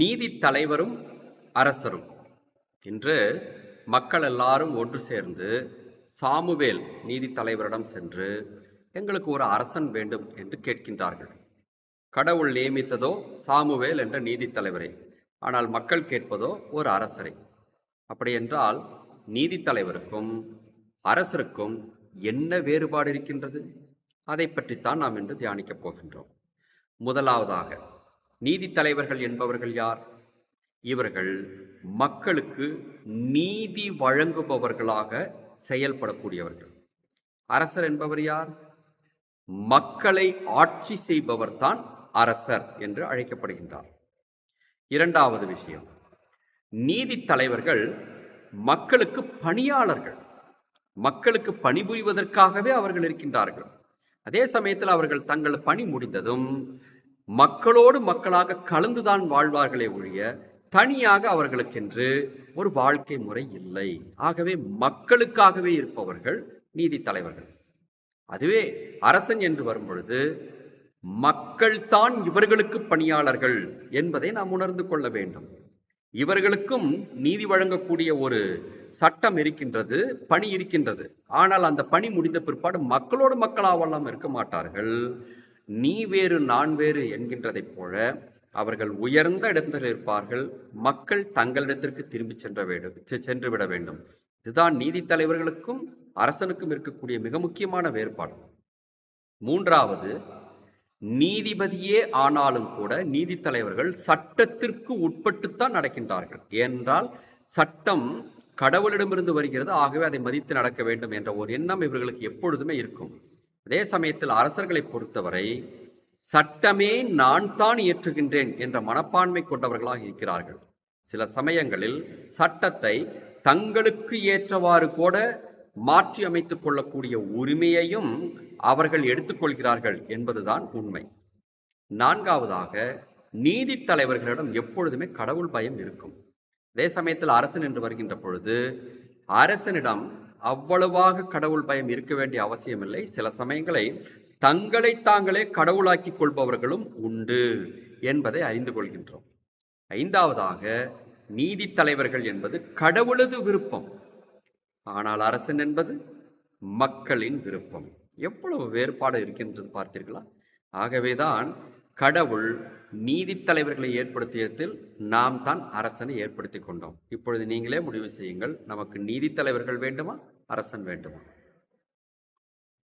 நீதி தலைவரும் அரசரும். இன்று மக்கள் எல்லாரும் ஒன்று சேர்ந்து சாமுவேல் நீதி தலைவரிடம் சென்று எங்களுக்கு ஒரு அரசன் வேண்டும் என்று கேட்கின்றார்கள். கடவுள் நியமித்ததோ சாமுவேல் என்ற நீதி தலைவரை ஆனால் மக்கள் கேட்பதோ ஒரு அரசரை. அப்படி என்றால் நீதி தலைவருக்கும் அரசருக்கும் என்ன வேறுபாடு இருக்கின்றது? அதை பற்றித்தான் நாம் இன்று தியானிக்கப் போகின்றோம். முதலாவதாக நீதி தலைவர்கள் என்பவர்கள் யார்? இவர்கள் மக்களுக்கு நீதி வழங்குபவர்களாக செயல்படக்கூடியவர்கள். அரசர் என்பவர் யார்? மக்களை ஆட்சி செய்பவர்தான் அரசர் என்று அழைக்கப்படுகின்றார். இரண்டாவது விஷயம் நீதி தலைவர்கள் மக்களுக்கு பணியாளர்கள். மக்களுக்கு பணிபுரிவதற்காகவே அவர்கள் இருக்கின்றார்கள். அதே சமயத்தில் அவர்கள் தங்கள் பணி முடிந்ததும் மக்களோடு மக்களாக கலந்துதான் வாழ்வார்களே ஒழிய தனியாக அவர்களுக்கென்று ஒரு வாழ்க்கை முறை இல்லை. ஆகவே மக்களுக்காகவே இருப்பவர்கள் நீதி தலைவர்கள். அதுவே அரசன் என்று வரும்பொழுது மக்கள்தான் இவர்களுக்கு பணியாளர்கள் என்பதை நாம் உணர்ந்து கொள்ள வேண்டும். இவர்களுக்கும் நீதி வழங்கக்கூடிய ஒரு சட்டம் இருக்கின்றது பணி இருக்கின்றது. ஆனால் அந்த பணி முடிந்த பிற்பாடு மக்களோடு மக்களாவெல்லாம் இருக்க மாட்டார்கள். நீ வேறு நான் வேறு என்கின்றதைப் போல அவர்கள் உயர்ந்த இடத்தில் இருப்பார்கள். மக்கள் தங்களிடத்திற்கு திரும்பி சென்ற வேண்டும் செ- சென்று விட வேண்டும். இதுதான் நீதி தலைவர்களுக்கும் அரசனுக்கும் இருக்கக்கூடிய மிக முக்கியமான வேறுபாடு. மூன்றாவது நீதிபதியே ஆனாலும் கூட நீதி தலைவர்கள் சட்டத்திற்கு உட்பட்டுத்தான் நடக்கின்றார்கள். ஏனென்றால் சட்டம் கடவுளிடமிருந்து வருகிறது ஆகவே அதை மதித்து நடக்க வேண்டும் என்ற ஒரு எண்ணம் இவர்களுக்கு எப்பொழுதுமே இருக்கும். அதே சமயத்தில் அரசர்களை பொறுத்தவரை சட்டமே நான் தான் இயற்றுகின்றேன் என்ற மனப்பான்மை கொண்டவர்களாக இருக்கிறார்கள். சில சமயங்களில் சட்டத்தை தங்களுக்கு ஏற்றவாறு கூட மாற்றி அமைத்துக் கொள்ளக்கூடிய உரிமையையும் அவர்கள் எடுத்துக்கொள்கிறார்கள் என்பதுதான் உண்மை. நான்காவதாக நீதி தலைவர்களிடம் எப்பொழுதுமே கடவுள் பயம் இருக்கும். அதே சமயத்தில் அரசன் என்று வருகின்ற பொழுது அரசனிடம் அவ்வளவாக கடவுள் பயம் இருக்க வேண்டிய அவசியமில்லை. சில சமயங்களை தங்களை தாங்களே கடவுளாக்கிக் கொள்பவர்களும் உண்டு என்பதை அறிந்து கொள்கின்றோம். ஐந்தாவதாக நீதி தலைவர்கள் என்பது கடவுளது விருப்பம். ஆனால் அரசன் என்பது மக்களின் விருப்பம். எவ்வளவு வேறுபாடு இருக்கின்றது பார்த்தீர்களா? ஆகவேதான் கடவுள் நீதித்தலைவர்களை ஏற்படுத்தியதில் நாம் தான் அரசனை ஏற்படுத்தி கொண்டோம். இப்பொழுது நீங்களே முடிவு செய்யுங்கள் நமக்கு நீதித்தலைவர்கள் வேண்டுமா அரசன் வேண்டுமா?